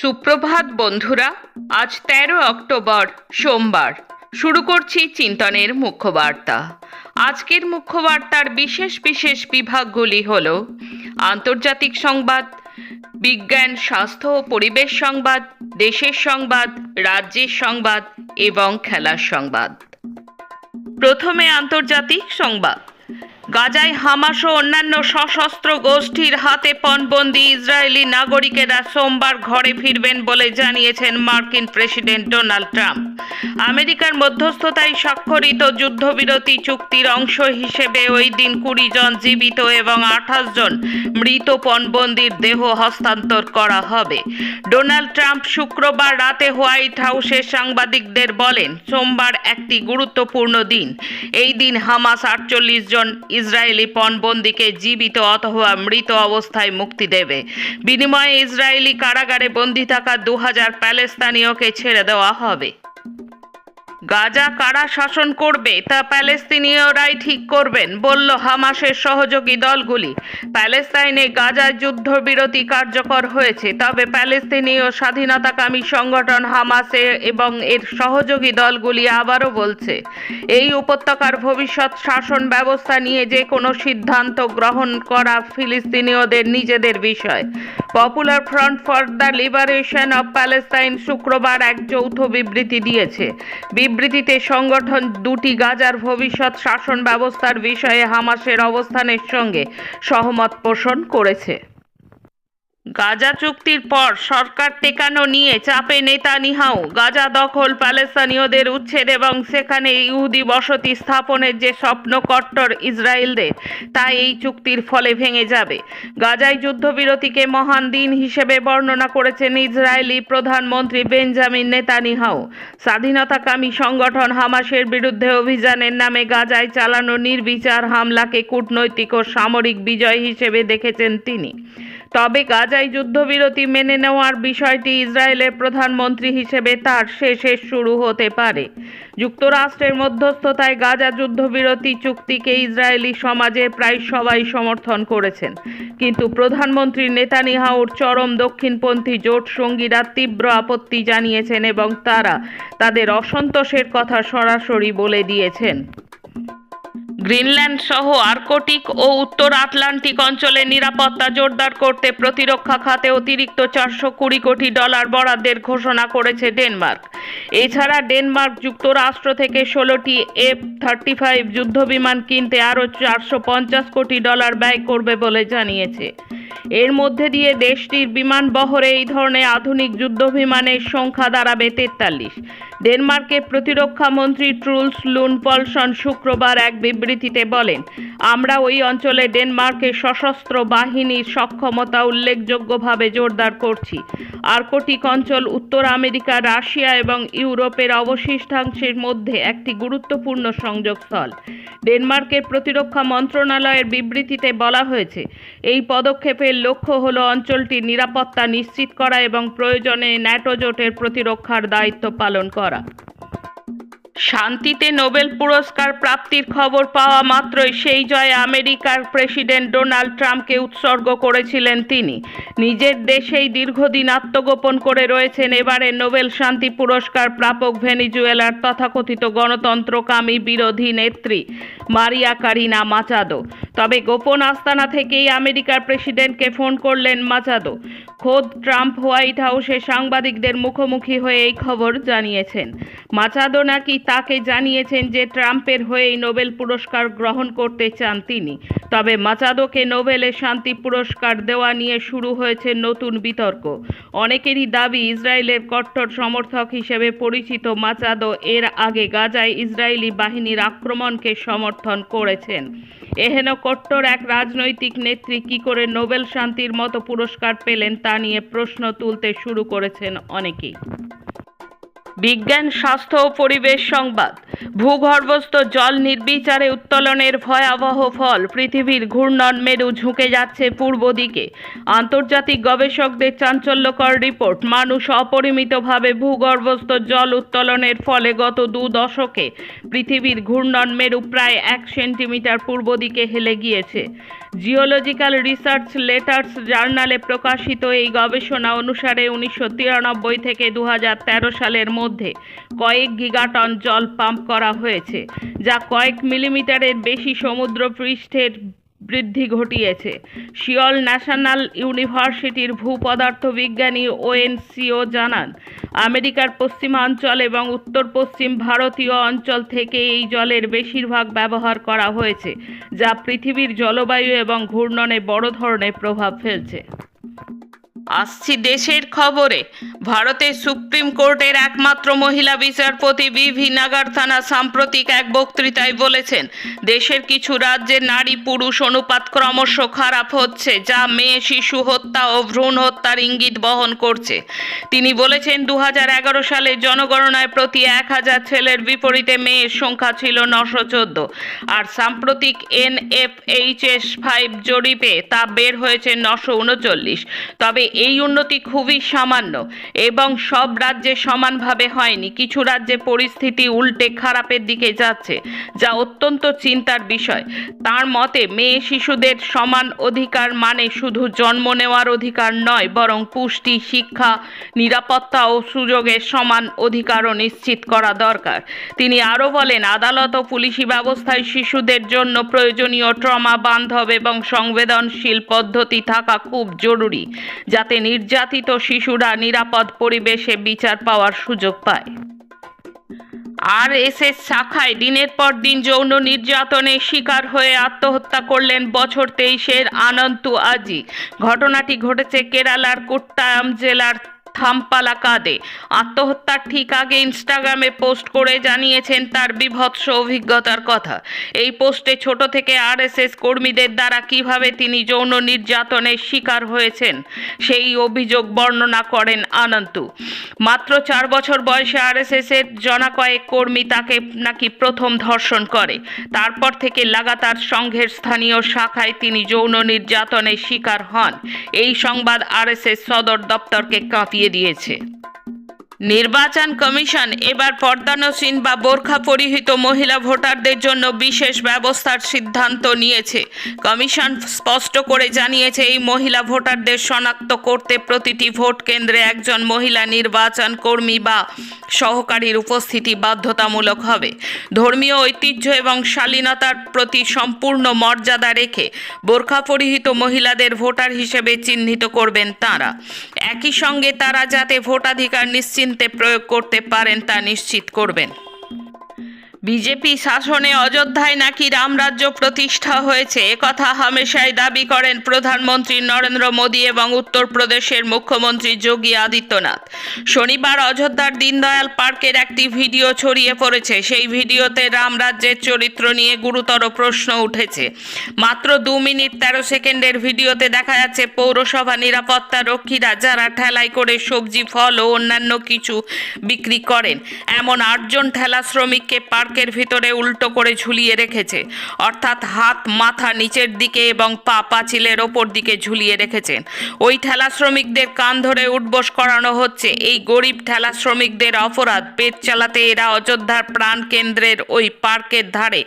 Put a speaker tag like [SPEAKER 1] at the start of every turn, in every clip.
[SPEAKER 1] সুপ্রভাত, বন্ধুরা। আজ তেরো অক্টোবর, সোমবার। শুরু করছি চিন্তনের মুখ্য বার্তা আজকের মুখ্য বার্তার বিশেষ বিশেষ বিভাগগুলি হল আন্তর্জাতিক সংবাদ, বিজ্ঞান, স্বাস্থ্য ও পরিবেশ সংবাদ, দেশের সংবাদ, রাজ্যের সংবাদ এবং খেলার সংবাদ। প্রথমে আন্তর্জাতিক সংবাদ। গাজায় হামাস ও অন্যান্য সশস্ত্র গোষ্ঠীর হাতে পণবন্দি ইসরায়েলি নাগরিকেরা সোমবার ঘরে ফিরবেন বলে জানিয়েছেন মার্কিন প্রেসিডেন্ট ডোনাল্ড ট্রাম্প। আমেরিকার মধ্যস্থতায় স্বাক্ষরিত যুদ্ধবিরতি চুক্তির অংশ হিসেবে ওই দিন কুড়ি জন জীবিত এবং আঠাশ জন মৃত পণবন্দির দেহ হস্তান্তর করা হবে। ডোনাল্ড ট্রাম্প শুক্রবার রাতে হোয়াইট হাউসে সাংবাদিকদের বলেন, সোমবার একটি গুরুত্বপূর্ণ দিন। এই দিন হামাস আটচল্লিশ জন ইসরায়েলি পণবন্দিকে জীবিত অথবা মৃত অবস্থায় মুক্তি দেবে। বিনিময়ে ইসরায়েলি কারাগারে বন্দী থাকা দু হাজার প্যালেস্তানীয়কে ছেড়ে দেওয়া হবে। গাজা কারা শাসন করবে তা প্যালেস্তিনীয়রাই ঠিক করবেন, বলল হামাসের সহযোগী দলগুলি। প্যালেস্তাইনে গাজায় যুদ্ধবিরতি কার্যকর হয়েছে, তবে প্যালেস্তিনীয় স্বাধীনতাকামী সংগঠন হামাসে এবং এর সহযোগী দলগুলি আবারও বলছে, এই উপত্যকার ভবিষ্যৎ শাসন ব্যবস্থা নিয়ে যে কোনো সিদ্ধান্ত গ্রহণ করা ফিলিস্তিনীয়দের নিজেদের বিষয়। Popular Front for the Liberation of Palestine শুক্রবার এক যৌথ বিবৃতি দিয়েছে। বিবৃতিতে সংগঠন দুটি গাজার ভবিষ্যৎ শাসন ব্যবস্থার বিষয়ে হামাসের অবস্থানের সঙ্গে সহমত পোষণ করেছে। গাজা চুক্তির পর সরকার টেকানো নিয়ে চাপে নেতানিয়াহু। গাজা দখল প্যালেস্তানীয়দের উচ্ছেদ এবং সেখানে ইহুদি বসতি স্থাপনের যে স্বপ্ন কট্টর ইসরায়েলদের, তা এই চুক্তির ফলে ভেঙে যাবে। গাজায় যুদ্ধবিরতিকে মহান দিন হিসেবে বর্ণনা করেছেন ইসরায়েলি প্রধানমন্ত্রী বেঞ্জামিন নেতানিয়াহু। স্বাধীনতাকামী সংগঠন হামাসের বিরুদ্ধে অভিযানের নামে গাজায় চালানো নির্বিচার হামলাকে কূটনৈতিক ও সামরিক বিজয় হিসেবে দেখেছেন তিনি। তবে গাজায় যুদ্ধবিরতি মেনে নেওয়ার বিষয়টি ইসরায়েলের প্রধানমন্ত্রী হিসেবে তার শেষে শুরু হতে পারে। যুক্তরাষ্ট্রের মধ্যস্থতায় গাজা যুদ্ধবিরতি চুক্তিকে ইসরায়েলি সমাজে প্রায় সবাই সমর্থন করেছেন। কিন্তু প্রধানমন্ত্রী নেতানিয়াহুর চরম দক্ষিণপন্থী জোট সঙ্গীরা তীব্র আপত্তি জানিয়েছেন এবং তারা তাদের অসন্তোষের কথা সরাসরি বলে দিয়েছেন। গ্রিনল্যান্ড সহ আর্কটিক ও উত্তর আটলান্টিক অঞ্চলে নিরাপত্তা জোরদার করতে প্রতিরক্ষা খাতে অতিরিক্ত চারশো কুড়ি কোটি ডলার বরাদ্দের ঘোষণা করেছে ডেনমার্ক। এছাড়া ডেনমার্ক যুক্তরাষ্ট্র থেকে ষোলোটি এফ থার্টি ফাইভ যুদ্ধবিমান কিনতে আরও চারশো পঞ্চাশ কোটি ডলার ব্যয় করবে বলে জানিয়েছে। এর মধ্যে দিয়ে দেশটির বিমান বহরে এই ধরনের আধুনিক যুদ্ধবিমানের সংখ্যা দাঁড়াবে তেতাল্লিশ। ডেনমার্কের প্রতিরক্ষা মন্ত্রী ট্রুলস লুন পলসন শুক্রবার এক বিবৃতিতে বলেন, আমরা ওই অঞ্চলে ডেনমার্কের সশস্ত্র বাহিনীর সক্ষমতা উল্লেখযোগ্যভাবে জোরদার করছি। আর্কটিক অঞ্চল, উত্তর আমেরিকা, রাশিয়া এবং ইউরোপের অবশিষ্টাংশের মধ্যে একটি গুরুত্বপূর্ণ সংযোগস্থল। ডেনমার্কের প্রতিরক্ষা মন্ত্রণালয়ের বিবৃতিতে বলা হয়েছে, এই পদক্ষেপের লক্ষ্য হল অঞ্চলটির নিরাপত্তা নিশ্চিত করা এবং প্রয়োজনে ন্যাটো জোটের প্রতিরক্ষার দায়িত্ব পালন করা। শান্তিতে নোবেল পুরস্কার প্রাপ্তির খবর পাওয়া মাত্রই সেই জয় আমেরিকার প্রেসিডেন্ট ডোনাল্ড ট্রাম্পকে উৎসর্গ করেছিলেন তিনি। নিজের দেশেই দীর্ঘদিন আত্মগোপন করে রয়েছেন এবারে নোবেল শান্তি পুরস্কার প্রাপক ভেনিজুয়েলার তথাকথিত গণতন্ত্রকামী বিরোধী নেত্রী। Maria Corina Machado. তবে গোপন আস্তানা থেকেই আমেরিকার প্রেসিডেন্টকে ফোন করলেন মাচাদো। খোদ ট্রাম্প হোয়াইট হাউসে সাংবাদিকদের মুখোমুখি হয়ে এই খবর জানিয়েছেন। মাচাদো নাকি তাকে জানিয়েছেন যে ট্রাম্পের হয়েই নোবেল পুরস্কার গ্রহণ করতে চান তিনি। তবে মাচাদোকে নোবেলের শান্তি পুরস্কার দেওয়া নিয়ে শুরু হয়েছে নতুন বিতর্ক। অনেকেরই দাবি, ইসরায়েলের কট্টর সমর্থক হিসেবে পরিচিত মাচাদো এর আগে গাজায় ইসরায়েলি বাহিনীর আক্রমণকে সমর্থন করেছেন। এহেন কট্টর এক রাজনৈতিক নেত্রী কি করে নোবেল শান্তির মতো পুরস্কার পেলেন তা নিয়ে প্রশ্ন তুলতে শুরু করেছেন অনেকেই। বিজ্ঞান, স্বাস্থ্য ও পরিবেশ সংবাদ। ভূগর্ভস্থ জল নির্বিচারে উত্তোলনের ভয়াবহ ফল পৃথিবীর ঘূর্ণন মেরু ঝুঁকে যাচ্ছে পূর্ব দিকে। আন্তর্জাতিক গবেষকদের চাঞ্চল্যকর রিপোর্ট, মানুষ অপরিমিতভাবে ভূগর্ভস্থ জল উত্তোলনের ফলে গত দু দশকে পৃথিবীর ঘূর্ণন মেরু প্রায় এক সেন্টিমিটার পূর্ব দিকে হেলে গিয়েছে। জিওলজিক্যাল রিসার্চ লেটার্স জার্নালে প্রকাশিত এই গবেষণা অনুসারে উনিশশো তিরানব্বই থেকে দু হাজার তেরো সালের মধ্যে কয়েক গিগাটন জল পাম্প করা হয়েছে, যা কয়েক মিলিমিটারের বেশি সমুদ্র পৃষ্ঠের বৃদ্ধি ঘটিয়েছে। শিয়ল ন্যাশনাল ইউনিভার্সিটির ভূপদার্থ বিজ্ঞানী ওএনসিও জানান, আমেরিকার পশ্চিমাঞ্চল এবং উত্তর পশ্চিম ভারতীয় অঞ্চল থেকে এই জলের বেশিরভাগ ব্যবহার করা হয়েছে, যা পৃথিবীর জলবায়ু এবং ঘূর্ণনে বড় ধরনের প্রভাব ফেলছে। আসছি দেশের খবরে। ভারতের সুপ্রিম কোর্টের একমাত্র মহিলা বিচারপতি বিভি নাগারথানা সাম্প্রতিক এক বক্তৃতায় বলেছেন, দেশের কিছু রাজ্যে নারী পুরুষ অনুপাত ক্রমশ খারাপ হচ্ছে, যা মেয়ে, শিশু হত্যা ও ভ্রূণ হত্যার ইঙ্গিত বহন করছে। তিনি বলেছেন দু সালে জনগণনায় প্রতি এক হাজার ছেলের বিপরীতে মেয়ের সংখ্যা ছিল নশো চোদ্দ। আর সাম্প্রতিক এনএফএইচএস ফাইভ জরিপে তা বের হয়েছে নশো উনচল্লিশ। তবে এই উন্নতি খুবই সামান্য। এবং সব রাজ্যে সমানভাবে হয়নি। কিছু রাজ্যে পরিস্থিতি উল্টে খারাপের দিকে যাচ্ছে, যা অত্যন্ত চিন্তার বিষয়। তার মতে, মেয়ে শিশুদের সমান অধিকার মানে শুধু জন্ম নেওয়ার অধিকার নয়, বরং পুষ্টি, শিক্ষা, নিরাপত্তা ও সুযোগের সমান অধিকারও নিশ্চিত করা দরকার। তিনি আরও বলেন, আদালত ও পুলিশি ব্যবস্থায় শিশুদের জন্য প্রয়োজনীয় ট্রমা, বান্ধব এবং সংবেদনশীল পদ্ধতি থাকা খুব জরুরি, যাতে নির্যাতিত শিশুরা নিরাপদ পরিবেশে বিচার পাওয়ার সুযোগ পায়। আর এস এস শাখায় দিনের পর দিন যৌন নির্যাতনের শিকার হয়ে আত্মহত্যা করলেন বছর তেইশের আনন্তু আজি ঘটনাটি ঘটেছে কেরালার কোট্টায়াম জেলার থাম্পালাকাদে। আত্মহত্যার ঠিক আগে ইনস্টাগ্রামে পোস্ট করে জানিয়েছেন তার বিভৎস অভিজ্ঞতার কথা। এই পোস্টে ছোট থেকে আরএসএস কর্মীদের দ্বারা কীভাবে তিনি যৌন নির্যাতনের শিকার হয়েছেন, সেই অভিযোগ বর্ণনা করেন আনন্তু। মাত্র চার বছর বয়সে আরএসএস এর জনা কয়েক কর্মী তাকে নাকি প্রথম ধর্ষণ করে। তারপর থেকে লাগাতার সংঘের স্থানীয় শাখায় তিনি যৌন নির্যাতনের শিকার হন। এই সংবাদ আরএসএস সদর দপ্তরকে কাঁপিয়ে দিয়েছে। নির্বাচন কমিশন এবার পর্দানসীন বা বোরখা পরিহিত মহিলা ভোটারদের জন্য বিশেষ ব্যবস্থার সিদ্ধান্ত নিয়েছে। কমিশন স্পষ্ট করে জানিয়েছে, এই মহিলা ভোটারদের শনাক্ত করতে প্রতিটি ভোট কেন্দ্রে একজন মহিলা নির্বাচন কর্মী বা সহকারীর উপস্থিতি বাধ্যতামূলক হবে। ধর্মীয় ঐতিহ্য এবং শালীনতার প্রতি সম্পূর্ণ মর্যাদা রেখে বোরখা পরিহিত মহিলাদের ভোটার হিসেবে চিহ্নিত করবেন তারা। একই সঙ্গে তারা যাতে ভোটাধিকার নিশ্চিন্তে প্রয়োগ করতে পারেন তা নিশ্চিত করবেন। বিজেপি শাসনে অযোধ্যায় নাকি রামরাজ্য প্রতিষ্ঠা হয়েছে? একথা হামেশাই দাবি করেন প্রধানমন্ত্রী নরেন্দ্র মোদী এবং উত্তরপ্রদেশের মুখ্যমন্ত্রী যোগী আদিত্যনাথ। শনিবার অযোধ্যার দীনদয়াল পার্কের একটি ভিডিও ছড়িয়ে পড়েছে। সেই ভিডিওতে রামরাজ্যের চরিত্র নিয়ে গুরুতর প্রশ্ন উঠেছে। মাত্র দু মিনিট তেরো সেকেন্ডের ভিডিওতে দেখা যাচ্ছে পৌরসভা নিরাপত্তা রক্ষীরা যারা ঠেলাই করে সবজি, ফল ও অন্যান্য কিছু বিক্রি করেন। এমন আটজন ঠেলা শ্রমিককে পার্কের ভিতরে উল্টো করে ঝুলিয়ে রেখেছে। অর্থাৎ হাত, মাথা নিচের দিকে এবং পা পাঁচিলের ওপর দিকে ঝুলিয়ে রেখেছেন। ওই ঠেলা শ্রমিকদের কান ধরে উঠবোস করানো হচ্ছে। এই গরিব ঠেলা শ্রমিকদের অপরাধ। পেট চালাতে এরা অযোধ্যার প্রাণ কেন্দ্রের ওই পার্কের ধারে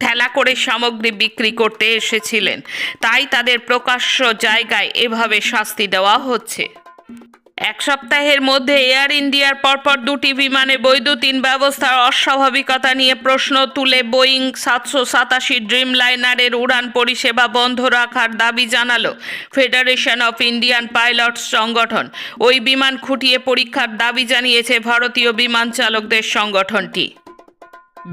[SPEAKER 1] ঠেলা করে সামগ্রী বিক্রি করতে এসেছিলেন। তাই তাদের প্রকাশ্য জায়গায় এভাবে শাস্তি দেওয়া হচ্ছে। এক সপ্তাহের মধ্যে এয়ার ইন্ডিয়ার পরপর দুটি বিমানে বৈদ্যুতিন ব্যবস্থার অস্বাভাবিকতা নিয়ে প্রশ্ন তুলে বোয়িং সাতশো সাতাশি ড্রিম লাইনারের উড়ান পরিষেবা বন্ধ রাখার দাবি জানালো ফেডারেশন অফ ইন্ডিয়ান পাইলটস সংগঠন। ওই বিমান খুঁটিয়ে পরীক্ষার দাবি জানিয়েছে ভারতীয় বিমান চালকদের সংগঠনটি।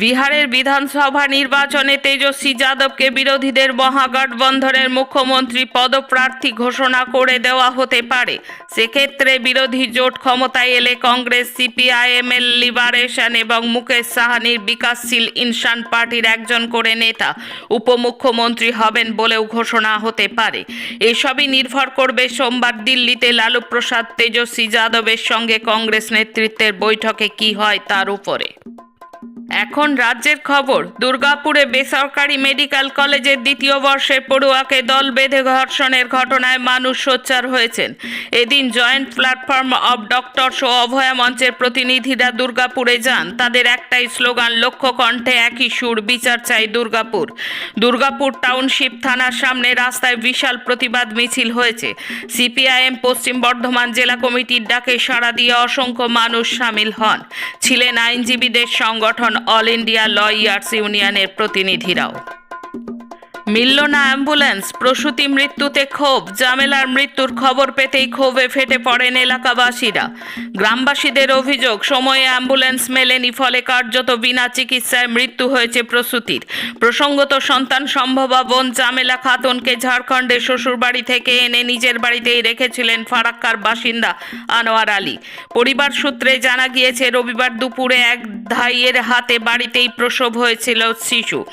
[SPEAKER 1] বিহারের বিধানসভা নির্বাচনে তেজস্বী যাদবকে বিরোধীদের মহাগঠবন্ধনের মুখ্যমন্ত্রী পদপ্রার্থী ঘোষণা করে দেওয়া হতে পারে। সেক্ষেত্রে বিরোধী জোট ক্ষমতায় এলে কংগ্রেস সিপিআইএম এর লিবারেশন এবং মুকেশ সাহানির বিকাশশীল ইনসান পার্টির একজন করে নেতা উপমুখ্যমন্ত্রী হবেন বলেও ঘোষণা হতে পারে। এসবই নির্ভর করবে সোমবার দিল্লিতে লালু প্রসাদ তেজস্বী যাদবের সঙ্গে কংগ্রেস নেতৃত্বের বৈঠকে কি হয় তার উপরে। এখন রাজ্যের খবর, দুর্গাপুরে বেসরকারি মেডিকেল কলেজের দ্বিতীয় বর্ষের পড়ুয়াকে দল বেঁধে ধর্ষণের ঘটনায় মানুষ সোচ্চার হয়েছেন। এদিন জয়েন্ট প্ল্যাটফর্ম অব ডক্টরস ও অভয়া মঞ্চের প্রতিনিধিরা দুর্গাপুরে যান। তাদের একটাই স্লোগান, লক্ষ্য কণ্ঠে একই সুর, বিচার চাই দুর্গাপুর। দুর্গাপুর টাউনশিপ থানার সামনে রাস্তায় বিশাল প্রতিবাদ মিছিল হয়েছে। সিপিআইএম পশ্চিম বর্ধমান জেলা কমিটির ডাকে সাড়া দিয়ে অসংখ্য মানুষ সামিল হন। ছিলেন আইনজীবীদের সংগঠন অল ইন্ডিয়া লয়ার্স ইউনিয়নের প্রতিনিধিরাও। মিলল না অ্যাম্বুলেন্স। প্রসূতি মৃত্যুতে ক্ষোভ। জামেলার মৃত্যুর খবর পেতেই ক্ষোভে ফেটে পড়েন এলাকাবাসীরা। গ্রামবাসীদের অভিযোগ, সময়ে অ্যাম্বুলেন্স মেলেনি, ফলে কার্যত বিনা চিকিৎসায় মৃত্যু হয়েছে প্রসূতির। প্রসঙ্গত, সন্তান সম্ভবা বোন জামেলা খাতুনকে ঝাড়খণ্ডের শ্বশুরবাড়ি থেকে এনে নিজের বাড়িতেই রেখেছিলেন ফারাক্কার বাসিন্দা আনোয়ার আলী। পরিবার সূত্রে জানা গিয়েছে, রবিবার দুপুরে এক ধাইয়ের হাতে বাড়িতেই প্রসব হয়েছিল শিশু।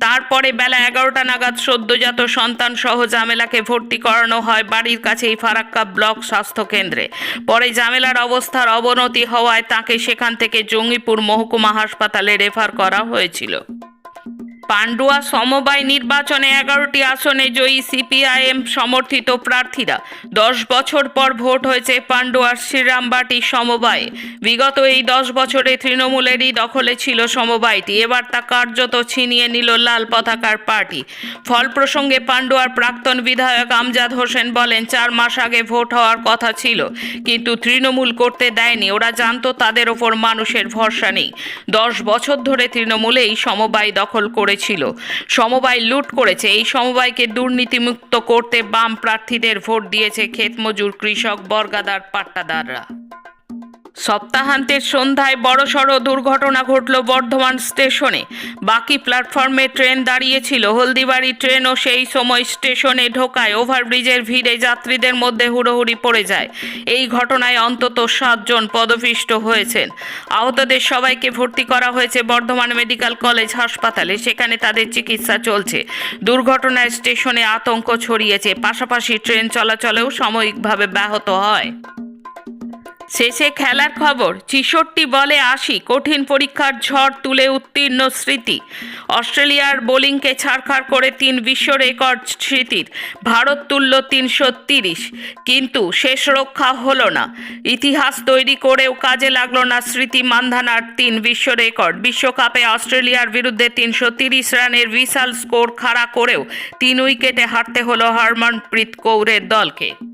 [SPEAKER 1] তারপরে বেলা এগারোটা নাগাদ সদ্যজাত সন্তান সহ জামেলাকে ভর্তি করানো হয় বাড়ির কাছেই ফারাক্কা ব্লক স্বাস্থ্য কেন্দ্রে পরে জামেলার অবস্থার অবনতি হওয়ায় তাকে সেখান থেকে জঙ্গিপুর মহকুমা হাসপাতালে রেফার করা হয়েছিল। পান্ডুয়া সমবায় নির্বাচনে এগারোটি আসনে জয়ী সিপিআইএম সমর্থিত প্রার্থীরা। দশ বছর পর ভোট হয়েছে পান্ডুয়ার শ্রীরামবাটি সমবায়ে। বিগত এই দশ বছরে তৃণমূলেরই দখলে ছিল সমবায়টি। এবার তা কার্যত ছিনিয়ে নিল লাল পতাকার পার্টি। ফল প্রসঙ্গে পান্ডুয়ার প্রাক্তন বিধায়ক আমজাদ হোসেন বলেন, চার মাস আগে ভোট হওয়ার কথা ছিল, কিন্তু তৃণমূল করতে দেয়নি। ওরা জানতো তাদের ওপর মানুষের ভরসা নেই। দশ বছর ধরে তৃণমূলে এই সমবায় দখল করেছিল সমবায় লুট করেছে। এই সমবায়কে দুর্নীতিমুক্ত করতে বাম প্রার্থীদের ভোট দিয়েছে ক্ষেতমজুর কৃষক বর্গাদার পাট্টাদাররা। সপ্তাহান্তের সন্ধ্যায় বড়সড় দুর্ঘটনা ঘটল বর্ধমান স্টেশনে। বাকি প্ল্যাটফর্মে ট্রেন দাঁড়িয়েছিল। হলদিবাড়ি ট্রেনও সেই সময় স্টেশনে ঢোকায়। ওভারব্রিজের ভিড়ে যাত্রীদের মধ্যে হুড়োহুড়ি পড়ে যায়। এই ঘটনায় অন্তত সাতজন পদপিষ্ট হয়েছেন। আহতদের সবাইকে ভর্তি করা হয়েছে বর্ধমান মেডিকেল কলেজ হাসপাতালে। সেখানে তাদের চিকিৎসা চলছে। দুর্ঘটনায় স্টেশনে আতঙ্ক ছড়িয়েছে। পাশাপাশি ট্রেন চলাচলেও সাময়িকভাবে ব্যাহত হয়। শেষে খেলার খবর, ছিষট্টি বলে আশি, কঠিন পরীক্ষার ঝড় তুলে উত্তীর্ণ স্মৃতি। অস্ট্রেলিয়ার বোলিংকে ছাড়খাড় করে তিন বিশ্ব রেকর্ড স্মৃতির, ভারত তুলল তিনশো তিরিশ। কিন্তু শেষ রক্ষা হলো না। ইতিহাস তৈরি করেও কাজে লাগল না স্মৃতি মান্ধানার তিন বিশ্ব রেকর্ড। বিশ্বকাপে অস্ট্রেলিয়ার বিরুদ্ধে তিনশো তিরিশ রানের বিশাল স্কোর খাড়া করেও তিন উইকেটে হারতে হলো হরমনপ্রীত কৌরের দলকে।